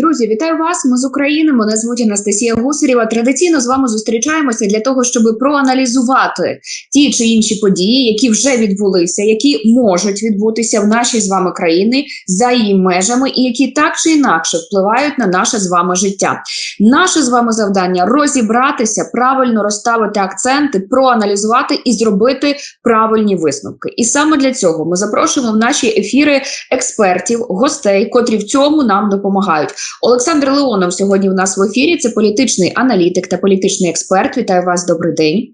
Друзі, вітаю вас. Ми з України. Мене звуть Анастасія Гусарєва. Традиційно з вами зустрічаємося для того, щоб проаналізувати ті чи інші події, які вже відбулися, які можуть відбутися в нашій з вами країні за її межами, і які так чи інакше впливають на наше з вами життя. Наше з вами завдання розібратися, правильно розставити акценти, проаналізувати і зробити правильні висновки. І саме для цього ми запрошуємо в наші ефіри експертів, гостей, котрі в цьому нам допомагають. Олександр Леонов сьогодні у нас в ефірі. Це політичний аналітик та політичний експерт. Вітаю вас. Добрий день.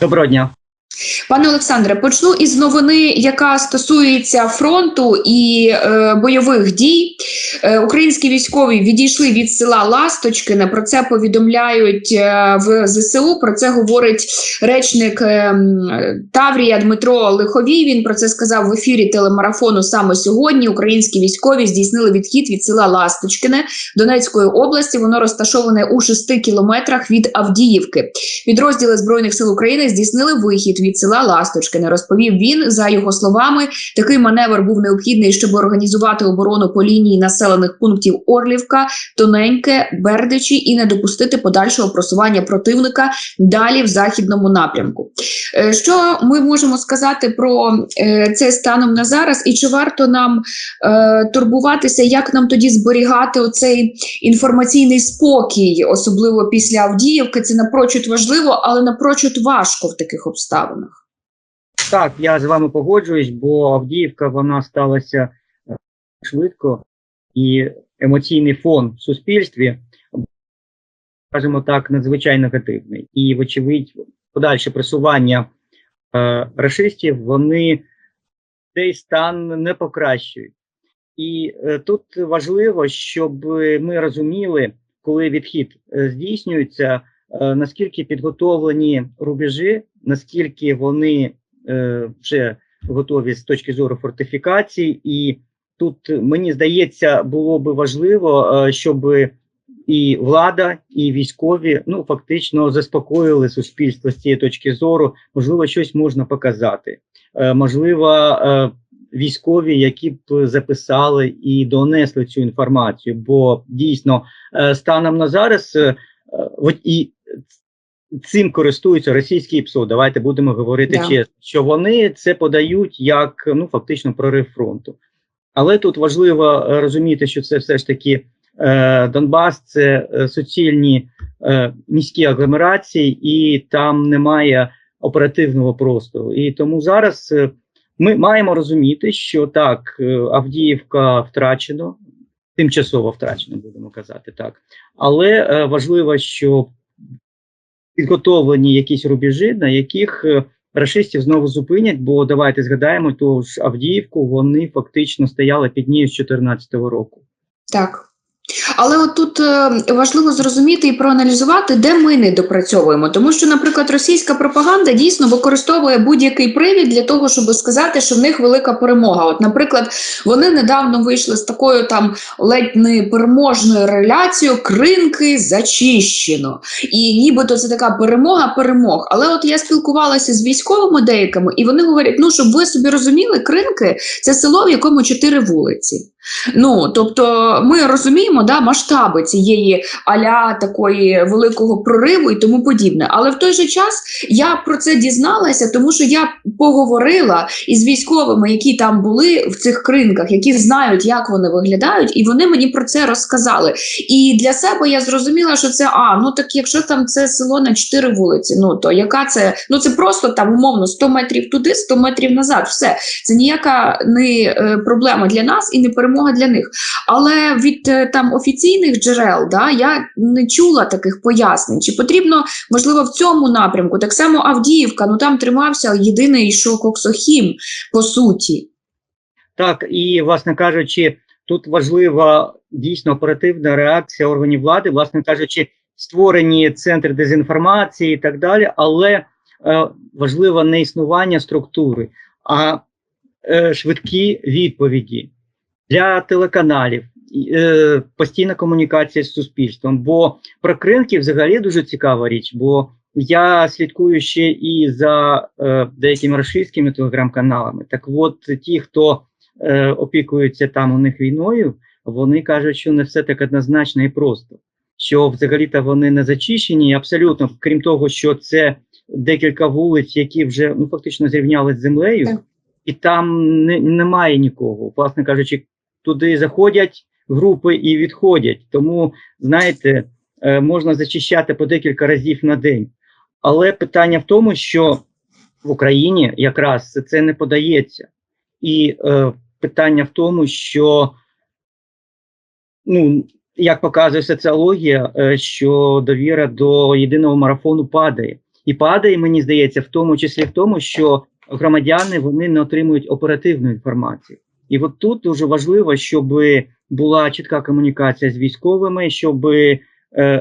Доброго дня. Пане Олександре, почну із новини, яка стосується фронту і е, бойових дій. Е, українські військові відійшли від села Ласточкине. Про це повідомляють е, в ЗСУ. Про це говорить речник е, Таврія Дмитро Лиховій. Він про це сказав в ефірі телемарафону саме сьогодні. Українські військові здійснили відхід від села Ласточкине Донецької області. Воно розташоване у 6 кілометрах від Авдіївки. Підрозділи збройних сил України здійснили вихід від села Ласточкине. Розповів він за його словами. Такий маневр був необхідний, щоб організувати оборону по лінії населених пунктів Орлівка, Тоненьке, Бердичі і не допустити подальшого просування противника далі в західному напрямку. Е, Що ми можемо сказати про е, це станом на зараз, і чи варто нам е, турбуватися, як нам тоді зберігати оцей інформаційний спокій, особливо після Авдіївки? Це напрочуд важливо, але напрочуд важко в таких обставинах. Так, я з вами погоджуюсь, бо Авдіївка вона сталася е, швидко, і емоційний фон в суспільстві, скажімо так, надзвичайно негативний. І, вочевидь, подальше просування е, расистів вони цей стан не покращують. І е, тут важливо, щоб ми розуміли, коли відхід е, здійснюється, е, наскільки підготовлені рубежі, наскільки вони вже готові з точки зору фортифікацій, і тут мені здається, було би важливо, е, щоб і влада, і військові ну фактично заспокоїли суспільство з цієї точки зору. Можливо, щось можна показати. Е, можливо, е, військові, які б записали і донесли цю інформацію, бо дійсно е, станом на зараз е, і цим користуються російські ПСО. Давайте будемо говорити Да. чесно, що вони це подають як ну фактично прорив фронту. Але тут важливо е, розуміти, що це все ж таки е, Донбас, це е, суцільні е, міські агломерації, і там немає оперативного простору. І тому зараз е, ми маємо розуміти, що так, е, Авдіївка втрачено, тимчасово втрачено, будемо казати так. Але е, важливо, що підготовлені якісь рубежі, на яких е, рашистів знову зупинять, бо давайте згадаємо, ту ж Авдіївку вони фактично стояли під нею з 2014 року. Так. Але от тут е, важливо зрозуміти і проаналізувати, де ми не допрацьовуємо. Тому що, наприклад, російська пропаганда дійсно використовує будь-який привід для того, щоб сказати, що в них велика перемога. От, наприклад, вони недавно вийшли з такою там ледь не переможною реляцією кринки зачищено. І нібито це така перемога перемог. Але от я спілкувалася з військовими деякими, і вони говорять: ну щоб ви собі розуміли, кринки це село, в якому чотири вулиці. Ну тобто, ми розуміємо да, масштаби цієї аля такої великого прориву і тому подібне. Але в той же час я про це дізналася, тому що я поговорила із військовими, які там були в цих кринках, які знають, як вони виглядають, і вони мені про це розказали. І для себе я зрозуміла, що це а ну так, якщо там це село на чотири вулиці, ну то яка це? Ну це просто там умовно 100 метрів туди, 100 метрів назад. Все це ніяка не е, проблема для нас і не перемога для них. Але від е, там офіційних джерел да, я не чула таких пояснень. Чи потрібно, можливо, в цьому напрямку так само Авдіївка, ну там тримався єдиний що Коксохім, по суті. Так, і власне кажучи, тут важлива дійсно оперативна реакція органів влади, власне кажучи, створені центри дезінформації і так далі, але е, важливо не існування структури, а е, швидкі відповіді для телеканалів, е, постійна комунікація з суспільством. Бо про кринки взагалі дуже цікава річ, бо я слідкую ще і за е, деякими російськими телеграм-каналами. Так от ті, хто е, опікуються там у них війною, вони кажуть, що не все так однозначно і просто. Що взагалі-то вони не зачищені, абсолютно, крім того, що це декілька вулиць, які вже ну фактично зрівняли з землею, і там не, немає нікого. Власне кажучи, туди заходять групи і відходять. Тому, знаєте, е, можна зачищати по декілька разів на день. Але питання в тому, що в Україні якраз це не подається. І е, питання в тому, що, ну, як показує соціологія, е, що довіра до єдиного марафону падає. І падає, мені здається, в тому числі в тому, що громадяни вони не отримують оперативну інформацію. І от тут дуже важливо, щоб була чітка комунікація з військовими, щоб е,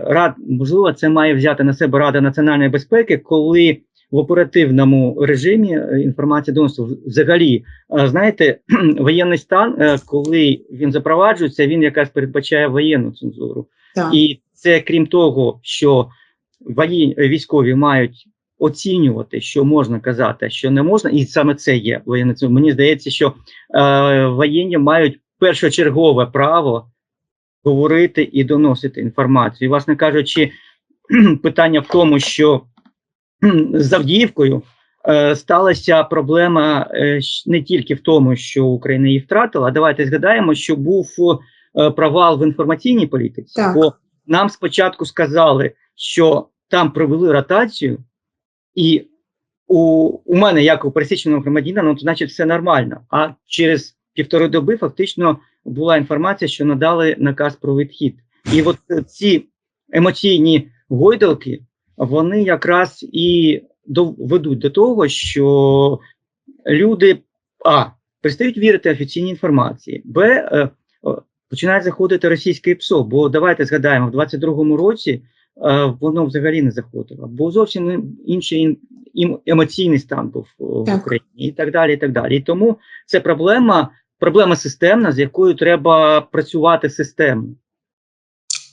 рад, можливо, це має взяти на себе Рада національної безпеки, коли в оперативному режимі е, інформація доноситься взагалі. е, Знаєте, воєнний стан, коли він запроваджується, він якраз передбачає воєнну цензуру. Так. І це крім того, що воєн... військові мають оцінювати, що можна казати, що не можна, і саме це є воєнна цензура. Мені здається, що е, воєнні мають першочергове право говорити і доносити інформацію. І, власне кажучи, питання в тому, що з Авдіївкою е, сталася проблема е, не тільки в тому, що Україна її втратила. а Давайте згадаємо, що був е, провал в інформаційній політиці, Так. бо нам спочатку сказали, що там провели ротацію, і у, у мене, як у пересічного громадянина, ну, то значить все нормально. А через півтори доби фактично була інформація, що надали наказ про відхід. І от е, ці емоційні гойдалки, вони якраз і до, ведуть до того, що люди а перестають вірити офіційній інформації, б е, починають заходити російське ПСО. Бо давайте згадаємо, в 22-му році е, воно взагалі не заходило, бо зовсім інший емоційний стан був в Україні, і так далі. І так далі. І тому це проблема, проблема системна, з якою треба працювати системно.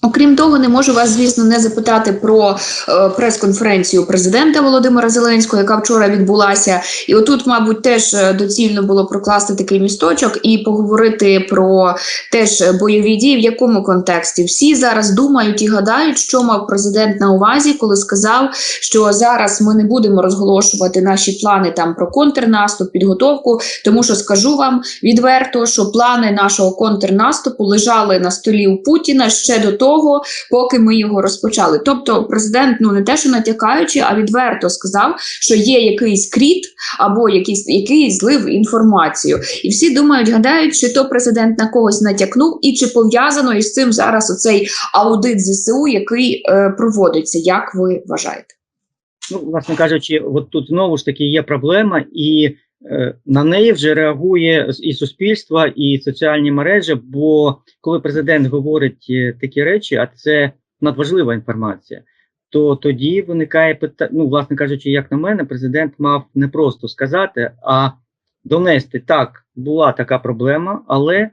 Окрім того, не можу вас, звісно, не запитати про е, прес-конференцію президента Володимира Зеленського, яка вчора відбулася. І отут, мабуть, теж е, доцільно було прокласти такий місточок і поговорити про теж бойові дії. В якому контексті всі зараз думають і гадають, що мав президент на увазі, коли сказав, що зараз ми не будемо розголошувати наші плани там про контрнаступ, підготовку, тому що скажу вам відверто, що плани нашого контрнаступу лежали на столі у Путіна ще до того, поки ми його розпочали. Тобто, президент ну не те, що натякаючи, а відверто сказав, що є якийсь кріт або якийсь якийсь злив інформацію. І всі думають, гадають, чи то президент на когось натякнув, і чи пов'язано із цим зараз оцей аудит ЗСУ, який е, проводиться. Як ви вважаєте? Ну, власне кажучи, от тут знову ж таки є проблема, і на неї вже реагує і суспільство, і соціальні мережі. Бо коли президент говорить е, такі речі, а це надважлива інформація, то тоді виникає питання. Ну, власне кажучи, як на мене, президент мав не просто сказати, а донести так, була така проблема, але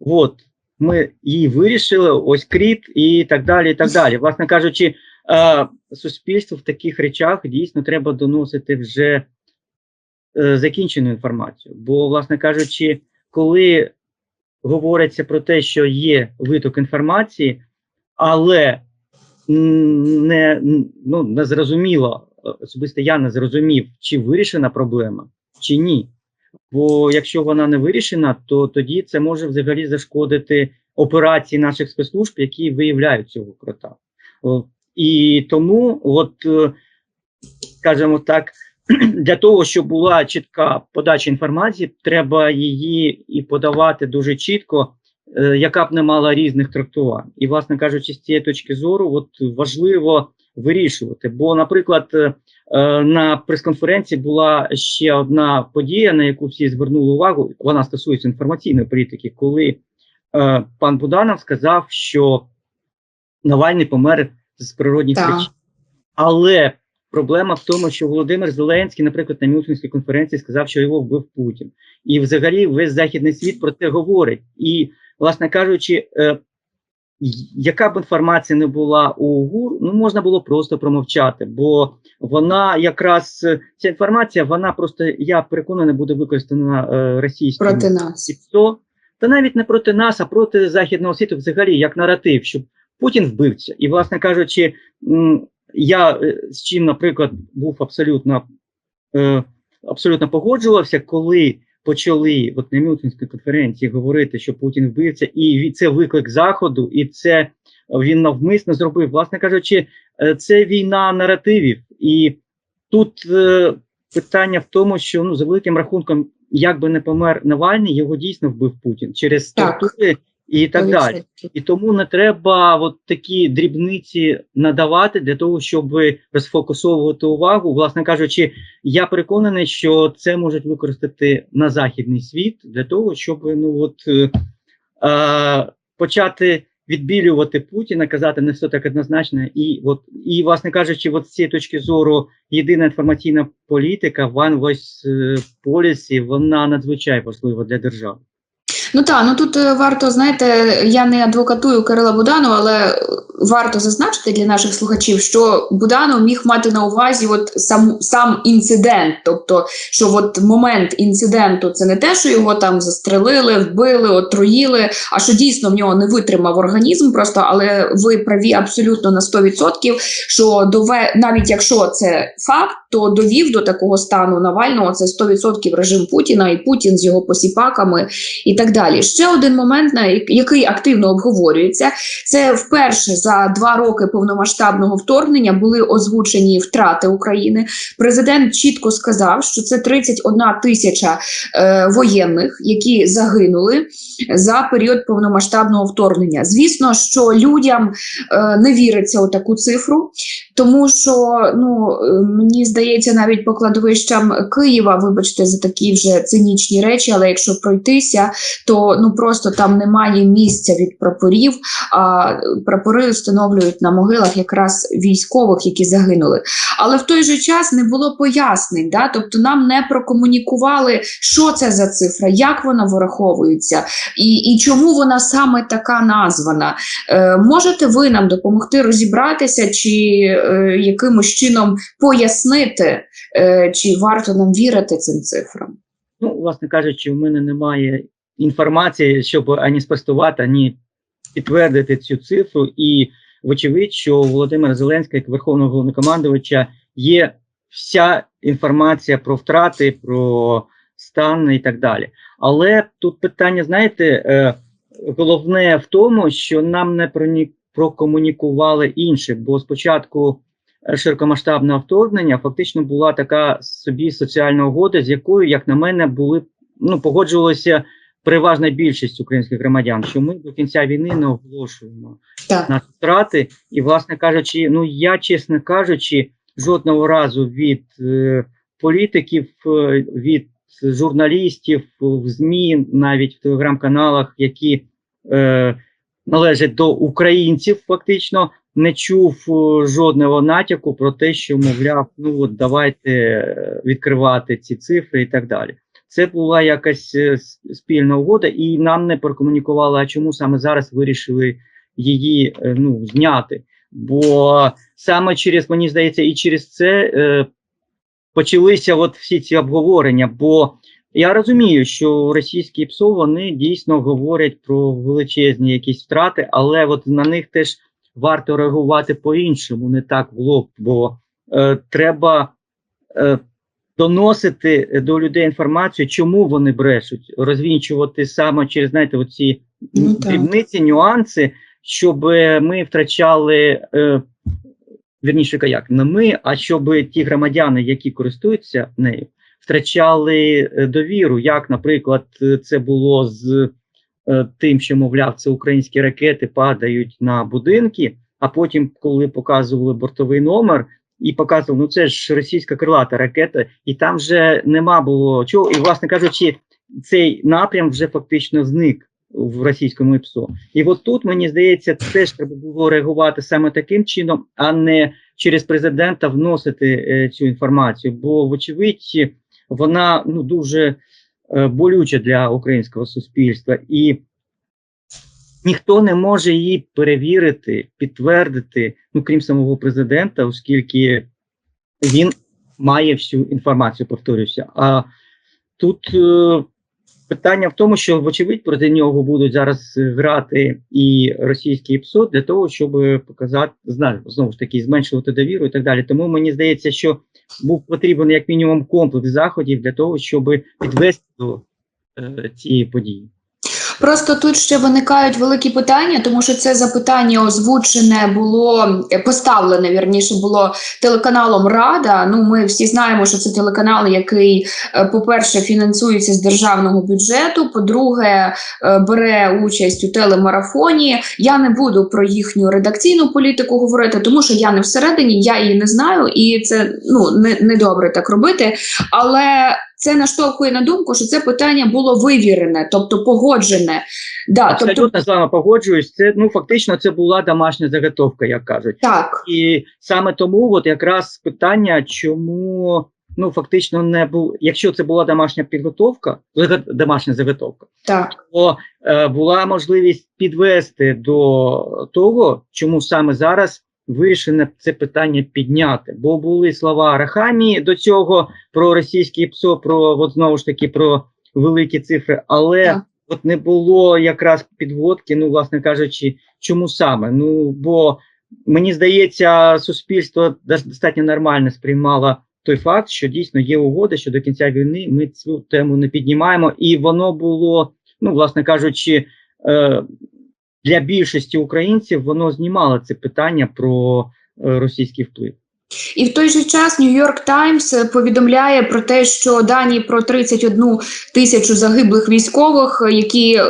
от ми її вирішили, ось кріт і так далі. і так далі. Власне кажучи, е, суспільству в таких речах дійсно треба доносити вже е, закінчену інформацію. Бо, власне кажучи, коли говориться про те, що є виток інформації, але не, ну, не зрозуміло, е, особисто я не зрозумів, чи вирішена проблема, чи ні. Бо якщо вона не вирішена, то тоді це може взагалі зашкодити операції наших спецслужб, які виявляють цього крота. І тому, от, е, скажімо так, для того, щоб була чітка подача інформації, треба її і подавати дуже чітко, е, яка б не мала різних трактувань. І, власне кажучи, з цієї точки зору, от важливо вирішувати. Бо, наприклад, е, на прес-конференції була ще одна подія, на яку всі звернули увагу. Вона стосується інформаційної політики, коли е, пан Буданов сказав, що Навальний помер з природних причин. Але проблема в тому, що Володимир Зеленський, наприклад, на Мюнхенській конференції сказав, що його вбив Путін. І взагалі весь західний світ про це говорить. І, власне кажучи, е, яка б інформація не була у ГУР, ну можна було просто промовчати, бо вона якраз е, ця інформація, вона просто я переконаний, буде використана е, російським Проти нас. Та навіть не проти нас, а проти західного світу, взагалі, як наратив, що Путін вбивця. І, власне кажучи, я е, з чим, наприклад, був абсолютно, е, абсолютно погоджувався, коли почали от на Мюнхенській конференції говорити, що Путін вбивця, і це виклик Заходу, і це він навмисно зробив. Власне кажучи, е, це війна наративів. І тут питання в тому, що ну, за великим рахунком, як би не помер Навальний, його дійсно вбив Путін через Так. тортури і так далі. І тому не треба от такі дрібниці надавати для того, щоб розфокусовувати увагу. Власне кажучи, я переконаний, що це можуть використати на західний світ для того, щоб ну от е, почати відбілювати Путіна, казати не все так однозначно. І от і, власне кажучи, от з цієї точки зору єдина інформаційна політика One Voice е, Policy, вона надзвичайно важлива для держави. Ну так, ну тут е, варто знаєте, я не адвокатую Кирила Буданова, але варто зазначити для наших слухачів, що Буданов міг мати на увазі от сам сам інцидент, тобто, що от момент інциденту це не те, що його там застрелили, вбили, отруїли, а що дійсно в нього не витримав організм. Просто але ви праві абсолютно на 100%, що дове навіть якщо це факт, то довів до такого стану Навального це 100% режим Путіна і Путін з його посіпаками і так далі. Ще один момент, на як- який активно обговорюється, це вперше за два роки повномасштабного вторгнення були озвучені втрати України. Президент чітко сказав, що це 31 тисяча е, воєнних, які загинули за період повномасштабного вторгнення. Звісно, що людям е, не віриться у таку цифру, тому що ну мені здається, навіть по кладовищам Києва, вибачте за такі вже цинічні речі, але якщо пройтися, то ну просто там немає місця від прапорів. А прапори встановлюють на могилах якраз військових, які загинули. Але в той же час не було пояснень, да? тобто нам не прокомунікували, що це за цифра, як вона вираховується, і, і чому вона саме така названа. Е, можете ви нам допомогти розібратися, чи якимось чином пояснити, е, чи варто нам вірити цим цифрам? Ну, власне кажучи, в мене немає інформації, щоб ані спростувати, ані підтвердити цю цифру. І вочевидь, що у Володимира Зеленського, як Верховного головнокомандувача, є вся інформація про втрати, про стан і так далі. Але тут питання, знаєте, е, головне в тому, що нам не проні- прокомунікували інше, бо спочатку е, широкомасштабного вторгнення фактично була така собі соціальна угода, з якою, як на мене, були ну погоджувалася переважна більшість українських громадян, що ми до кінця війни не оголошуємо Так. наші втрати. І, власне кажучи, ну я чесно кажучи, жодного разу від е, політиків, е, від журналістів в ЗМІ, навіть в телеграм-каналах, які е, належать до українців, фактично не чув е, жодного натяку про те, що мовляв, ну от давайте е, відкривати ці цифри і так далі. Це була якась е, спільна угода, і нам не прокомунікували, а чому саме зараз вирішили її ну, зняти. Бо саме через, мені здається, і через це е, почалися от всі ці обговорення. Бо я розумію, що російські ПСО вони дійсно говорять про величезні якісь втрати, але от на них теж варто реагувати по-іншому, не так в лоб, бо е, треба е, доносити до людей інформацію, чому вони брешуть, розвінчувати саме через знаєте, оці Ну, дрібниці, нюанси, щоб ми втрачали. Е, Вірніше, як не ми, а щоб ті громадяни, які користуються нею, втрачали е, довіру, як, наприклад, е, це було з е, тим, що мовляв, це українські ракети падають на будинки. А потім, коли показували бортовий номер, і показували, ну це ж російська крилата ракета, і там вже нема було чого. І, власне кажучи, цей напрям вже фактично зник в російському ІПСО. І от тут мені здається, теж треба було реагувати саме таким чином, а не через президента вносити е, цю інформацію. Бо, вочевидь, вона ну дуже е, болюча для українського суспільства, і ніхто не може її перевірити, підтвердити, ну крім самого президента, оскільки він має всю інформацію, повторюся. А тут е, питання в тому, що, вочевидь, проти нього будуть зараз е, грати і російський ПСО для того, щоб показати, знаю, знову ж таки, зменшувати довіру і так далі. Тому мені здається, що був потрібен як мінімум комплекс заходів для того, щоб підвести до е, цієї події. Просто тут ще виникають великі питання, тому що це запитання озвучене було е, поставлене вірніше було телеканалом Рада. Ну, ми всі знаємо, що це телеканал, який, е, по-перше, фінансується з державного бюджету. По-друге, е, бере участь у телемарафоні. Я не буду про їхню редакційну політику говорити, тому що я не всередині, я її не знаю, і це ну не, не добре так робити. Але це наштовхує на думку, що це питання було вивірене, тобто погоджене. Да, тобто, Абсолютно з вами погоджуюсь. Це ну фактично це була домашня заготовка, як кажуть. так, І саме тому, от якраз питання, чому ну фактично не був, якщо це була домашня підготовка, домашня заготовка, так, то е, була можливість підвести до того, чому саме зараз вирішено це питання підняти. Бо були слова Рахамі до цього про російський ПСО, про от знову ж таки про великі цифри, але Так. от не було якраз підводки, ну, власне кажучи, чому саме? Ну бо мені здається, суспільство дос- достатньо нормально сприймало той факт, що дійсно є угода, що до кінця війни ми цю тему не піднімаємо, і воно було, ну, власне кажучи, е, для більшості українців воно знімало це питання про е, російський вплив. І в той же час Нью-Йорк Таймс повідомляє про те, що дані про 31 тисячу загиблих військових, е, які е,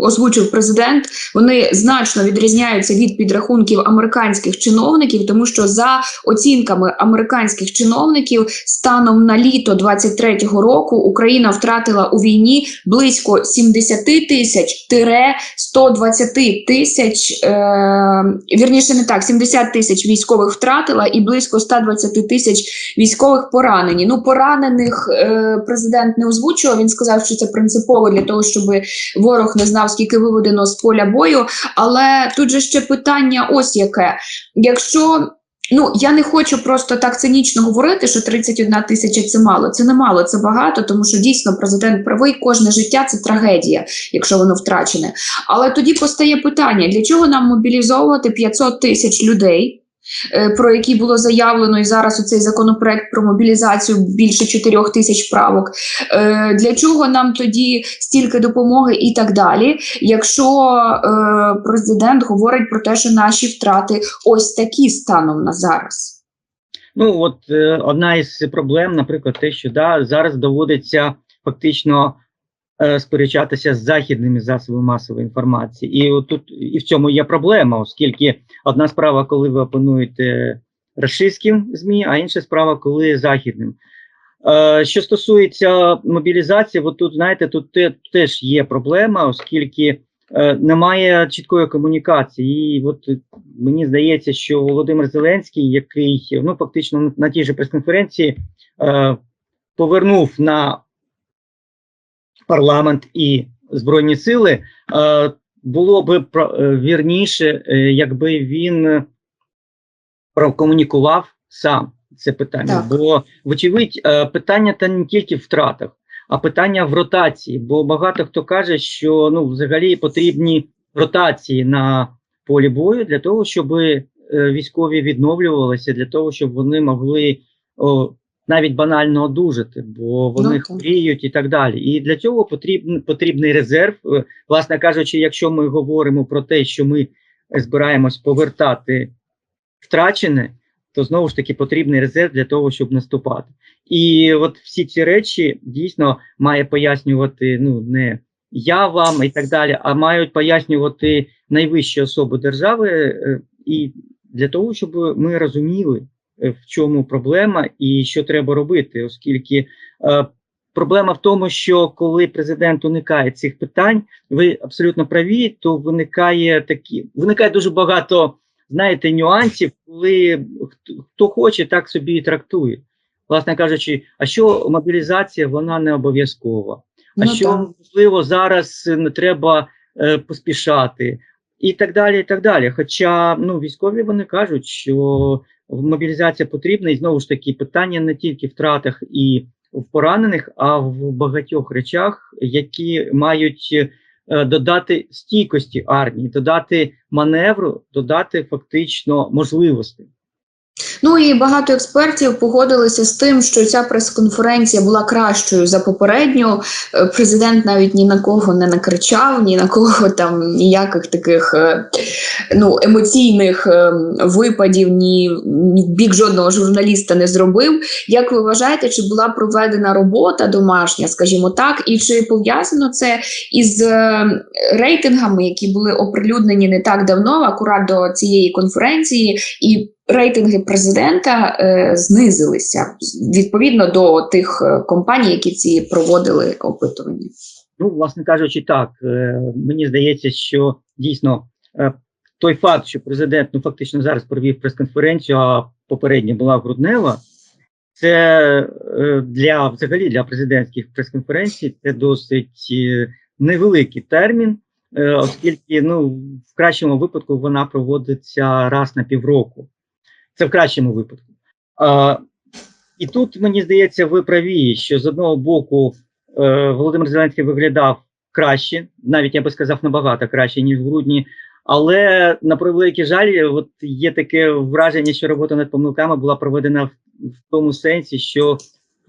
озвучив президент, вони значно відрізняються від підрахунків американських чиновників, тому що за оцінками американських чиновників, станом на літо 23-го року Україна втратила у війні близько 70 тисяч тире 120 тисяч, е, вірніше не так, 70 тисяч військових втратила і близько 120 тисяч військових поранені. Ну, поранених е, президент не озвучував. Він сказав, що це принципово для того, щоб ворог не знав, скільки виведено з поля бою. Але тут же ще питання: ось яке. Якщо Ну, я не хочу просто так цинічно говорити, що 31 тисяча це мало. Це не мало, це багато, тому що дійсно президент правий, кожне життя це трагедія, якщо воно втрачене. Але тоді постає питання: для чого нам мобілізовувати 500 тисяч людей? Е, Про які було заявлено і зараз у цей законопроект про мобілізацію більше 4 тисяч правок. Е, Для чого нам тоді стільки допомоги і так далі? Якщо е, президент говорить про те, що наші втрати ось такі станом на зараз. Ну, от одна із проблем, наприклад, те, що да, зараз доводиться фактично сперечатися з західними засобами масової інформації. І от тут і в цьому є проблема, оскільки одна справа, коли ви опануєте рашистським ЗМІ, а інша справа, коли західним. Е, що стосується мобілізації, от тут, знаєте, тут те, теж є проблема, оскільки е, немає чіткої комунікації. І от е, мені здається, що Володимир Зеленський, який ну фактично на, тій же прес-конференції е, повернув на парламент і збройні сили, е, було би е, вірніше, е, якби він прокомунікував сам це питання. Так. Бо, вочевидь, питання та не тільки в втратах, а питання в ротації. Бо багато хто каже, що ну, взагалі потрібні ротації на полі бою для того, щоб військові відновлювалися, для того, щоб вони могли о, навіть банально одужати, бо вони Ну, хворіють і так далі. І для цього потрібен потрібний резерв. Е, Власне кажучи, якщо ми говоримо про те, що ми збираємось повертати втрачене, то знову ж таки потрібний резерв для того, щоб наступати. І от всі ці речі дійсно має пояснювати ну не я вам і так далі, а мають пояснювати найвищі особи держави, е, і для того, щоб ми розуміли, в чому проблема і що треба робити, оскільки е, проблема в тому, що коли президент уникає цих питань, ви абсолютно праві, то виникає такі виникає дуже багато знаєте, нюансів, коли хто, хто хоче, так собі і трактує. Власне кажучи, а що мобілізація вона не обов'язкова? А Ну, що так. можливо зараз не треба е, поспішати, і так далі. і так далі. Хоча ну, військові вони кажуть, що мобілізація потрібна, і знову ж таки питання не тільки в втратах і в поранених, а в багатьох речах, які мають е, додати стійкості армії, додати маневру, додати фактично можливості. Ну і багато експертів погодилися з тим, що ця прес-конференція була кращою за попередню. Е, Президент навіть ні на кого не накричав, ні на кого там ніяких таких е, ну, емоційних е, випадів, ні, ні в бік жодного журналіста не зробив. Як ви вважаєте, чи була проведена робота домашня, скажімо так, і чи пов'язано це із рейтингами, які були оприлюднені не так давно, акурат до цієї конференції, і рейтинги президента е, знизилися відповідно до тих е, компаній, які ці проводили опитування. Ну, власне кажучи, так е, мені здається, що дійсно той факт, що президент ну фактично зараз провів прес-конференцію, а попередня була груднева, це для взагалі для президентських прес-конференцій це досить невеликий термін, оскільки ну в кращому випадку вона проводиться раз на півроку. Це в кращому випадку. А, і тут мені здається, ви праві, що з одного боку е, Володимир Зеленський виглядав краще, навіть я би сказав набагато краще, ніж в грудні. Але на превеликий жаль, от є таке враження, що робота над помилками була проведена в, в тому сенсі, що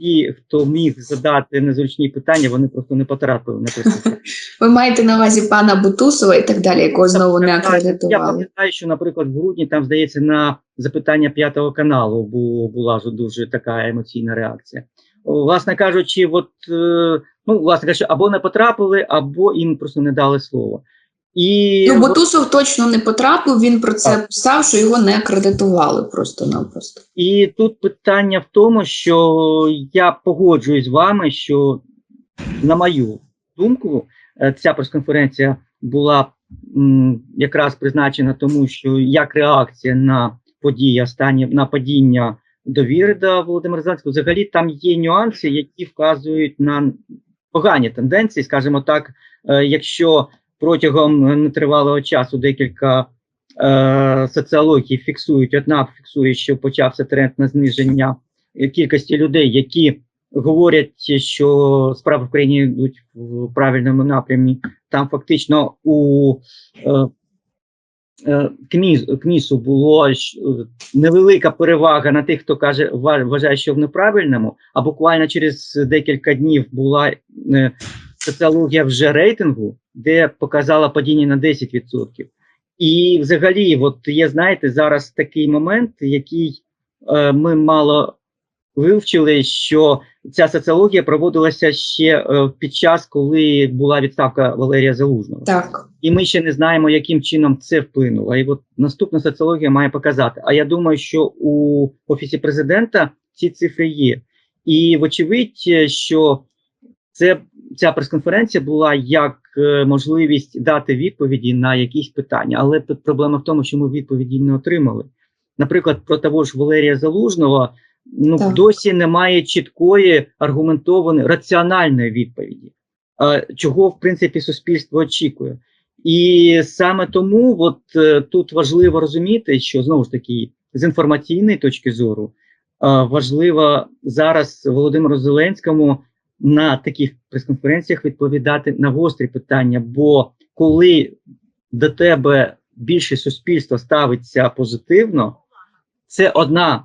ті, хто міг задати незручні питання, вони просто не потрапили на прес Ви маєте на увазі пана Бутусова і так далі, якого знову не Я акредитували. пам'ятаю, що, наприклад, в грудні там здається на запитання п'ятого каналу бу- була дуже така емоційна реакція. Власне кажучи, от е, ну, власне кажучи, або не потрапили, або їм просто не дали слово. І Ну, от- Бутусов точно не потрапив. Він про це Так. писав, що його не акредитували просто-напросто. І тут питання в тому, що я погоджуюсь з вами, що, на мою думку, е, ця прес-конференція була м, якраз призначена тому, що як реакція на події останні на падіння довіри до Володимира Зеленського, взагалі там є нюанси, які вказують на погані тенденції, скажімо так, е, якщо протягом нетривалого часу декілька е, соціології фіксують, одна фіксує, що почався тренд на зниження кількості людей, які говорять, що справи в країні йдуть в правильному напрямі. Там фактично у е, е, КМІСу було е, невелика перевага на тих, хто каже, ва- вважає, що в неправильному, а буквально через декілька днів була е, соціологія вже рейтингу, де показала падіння на 10%. І взагалі, от є, знаєте, зараз такий момент, який е, ми мало вивчили, що ця соціологія проводилася ще е, під час, коли була відставка Валерія Залужного. Так. І ми ще не знаємо, яким чином це вплинуло. І от наступна соціологія має показати. А я думаю, що у офісі президента ці цифри є. І вочевидь, е, що це ця прес-конференція була як е, можливість дати відповіді на якісь питання. Але проблема в тому, що ми відповіді не отримали. Наприклад, про того ж Валерія Залужного ну Так. досі немає чіткої аргументованої раціональної відповіді, е, чого в принципі суспільство очікує. І саме тому от е, тут важливо розуміти, що знову ж таки з інформаційної точки зору важливо зараз Володимиру Зеленському на таких прес-конференціях відповідати на гострі питання. Бо коли до тебе більше суспільство ставиться позитивно, це одна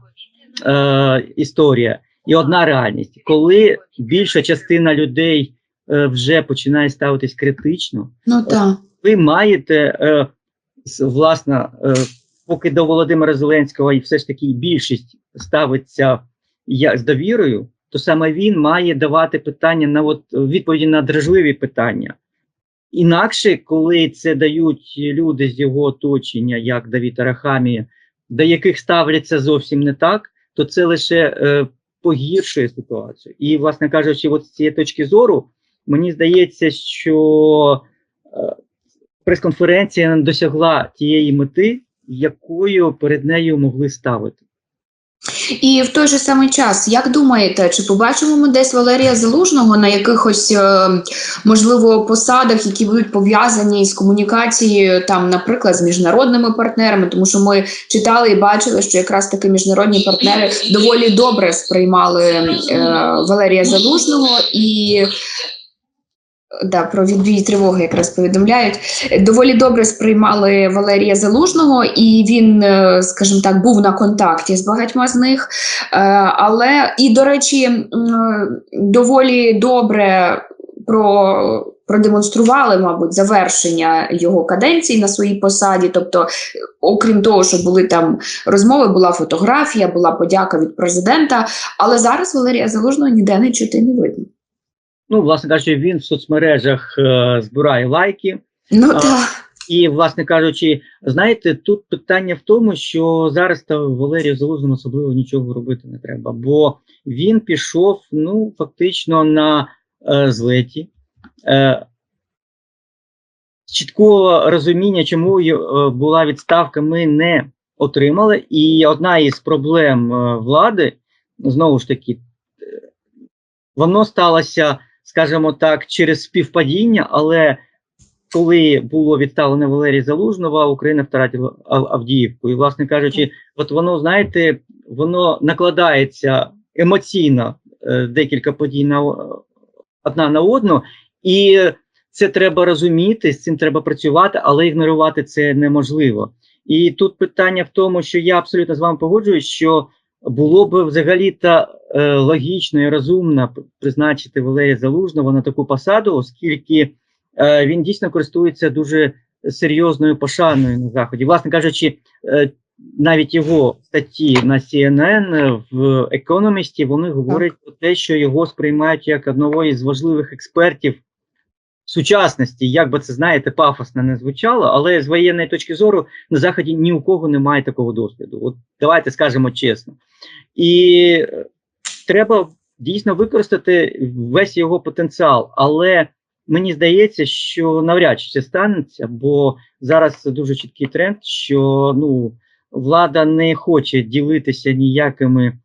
е, історія і одна реальність. Коли більша частина людей е, вже починає ставитись критично, Ну так. ви маєте е, власне, е, поки до Володимира Зеленського і все ж таки більшість ставиться я, з довірою, то саме він має давати питання на от, відповіді на дражливі питання. Інакше, коли це дають люди з його оточення, як Давід Арахамія, до яких ставляться зовсім не так, то це лише е, погіршує ситуацію. І, власне кажучи, от з цієї точки зору, мені здається, що е, прес-конференція не досягла тієї мети, якою перед нею могли ставити. І в той же самий час, як думаєте, чи побачимо ми десь Валерія Залужного на якихось е, можливо посадах, які будуть пов'язані з комунікацією, там, наприклад, з міжнародними партнерами, тому що ми читали і бачили, що якраз таки міжнародні партнери доволі добре сприймали е, Валерія Залужного і. Да, про відбій тривоги якраз повідомляють. Доволі добре сприймали Валерія Залужного, і він, е, скажімо так, був на контакті з багатьма з них. Е, Але і, до речі, доволі добре про. Продемонстрували, мабуть, завершення його каденції на своїй посаді. Тобто, окрім того, що були там розмови, була фотографія, була подяка від президента. Але зараз Валерія Залужного ніде не чути не видно. Ну, власне кажучи, він в соцмережах е, збирає лайки. Ну А. І, власне кажучи, знаєте, тут питання в тому, що зараз та Валерію Залузному особливо нічого робити не треба, бо він пішов ну, фактично на е, злеті. Е, чіткого розуміння, чому е, була відставка, ми не отримали. І одна із проблем е, влади, знову ж таки, е, воно сталося, скажімо так, через співпадіння, але коли було відставлено Валерій Залужного, Україна втратила Авдіївку. І, власне кажучи, от воно, знаєте, воно накладається емоційно е, декілька подій на одна на одну, і це треба розуміти, з цим треба працювати, але ігнорувати це неможливо. І тут питання в тому, що я абсолютно з вами погоджуюсь, що було б взагалі-то е, логічно і розумно призначити Валерія Залужного на таку посаду, оскільки е, він дійсно користується дуже серйозною пошаною на заході. Власне кажучи, е, навіть його статті на CNN в Economist, вони говорять про те, що його сприймають як одного із важливих експертів сучасності. Як би це знаєте, пафосно не звучало, але з воєнної точки зору на заході ні у кого немає такого досвіду. От давайте скажемо чесно. І е, треба дійсно використати весь його потенціал, але мені здається, що навряд чи це станеться, бо зараз дуже чіткий тренд, що ну влада не хоче ділитися ніякими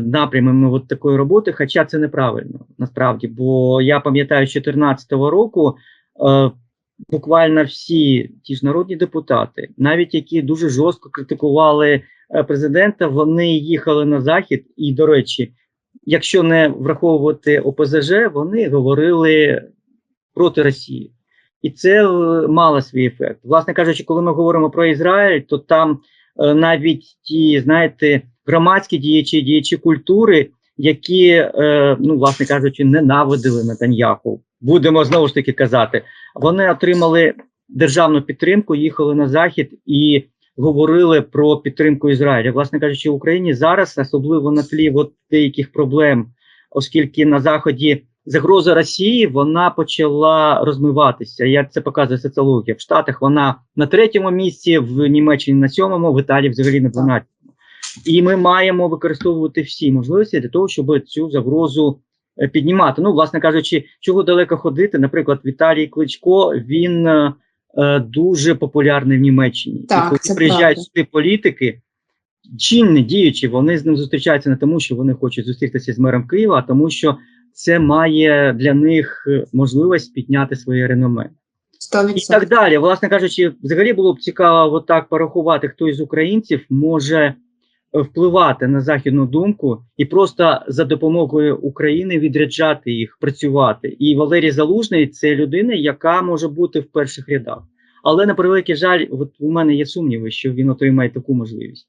напрямами от такої роботи, хоча це неправильно насправді. Бо я пам'ятаю, з 2014 року е, буквально всі ті ж народні депутати, навіть які дуже жорстко критикували е, президента, вони їхали на захід, і, до речі, якщо не враховувати ОПЗЖ, вони говорили проти Росії. І це е, мало свій ефект. Власне кажучи, коли ми говоримо про Ізраїль, то там е, навіть ті, знаєте, громадські діячі, діячі культури, які, е, ну, власне кажучи, ненавидили Нетаньяху, будемо знову ж таки казати, вони отримали державну підтримку, їхали на захід і говорили про підтримку Ізраїля. Власне кажучи, в Україні зараз, особливо на тлі от деяких проблем, оскільки на заході загроза Росії вона почала розмиватися. Як це показує соціологія? В Штатах вона на третьому місці, в Німеччині на сьомому, в Італії взагалі на 12. І ми маємо використовувати всі можливості для того, щоб цю загрозу е, піднімати. Ну, власне кажучи, чого далеко ходити. Наприклад, Віталій Кличко він е, е, дуже популярний в Німеччині. Так, і коли це приїжджають правда. сюди політики, чинні діючі, вони з ним зустрічаються не тому, що вони хочуть зустрітися з мером Києва, а тому, що це має для них е, можливість підняти своє реноме. 100%. І так далі. Власне кажучи, взагалі було б цікаво отак порахувати, хто із українців може впливати на західну думку і просто за допомогою України відряджати їх, працювати. І Валерій Залужний це людина, яка може бути в перших рядах. Але на превеликий жаль, от у мене є сумніви, що він отримає таку можливість.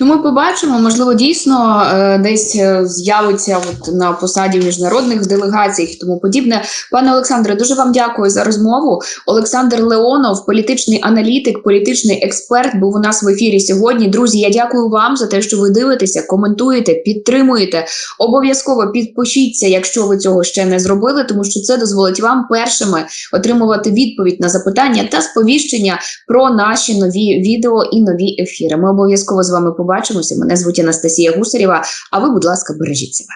Ну, ми побачимо, можливо, дійсно е, десь е, з'явиться от на посаді в міжнародних делегаціях і тому подібне. Пане Олександре, дуже вам дякую за розмову. Олександр Леонов, політичний аналітик, політичний експерт, був у нас в ефірі сьогодні. Друзі, я дякую вам за те, що ви дивитеся, коментуєте, підтримуєте. Обов'язково підпишіться, якщо ви цього ще не зробили, тому що це дозволить вам першими отримувати відповідь на запитання та сповіщення про наші нові відео і нові ефіри. Ми обов'язково з вами побачимося. Мене звуть Анастасія Гусарєва. А ви, будь ласка, бережіть себе.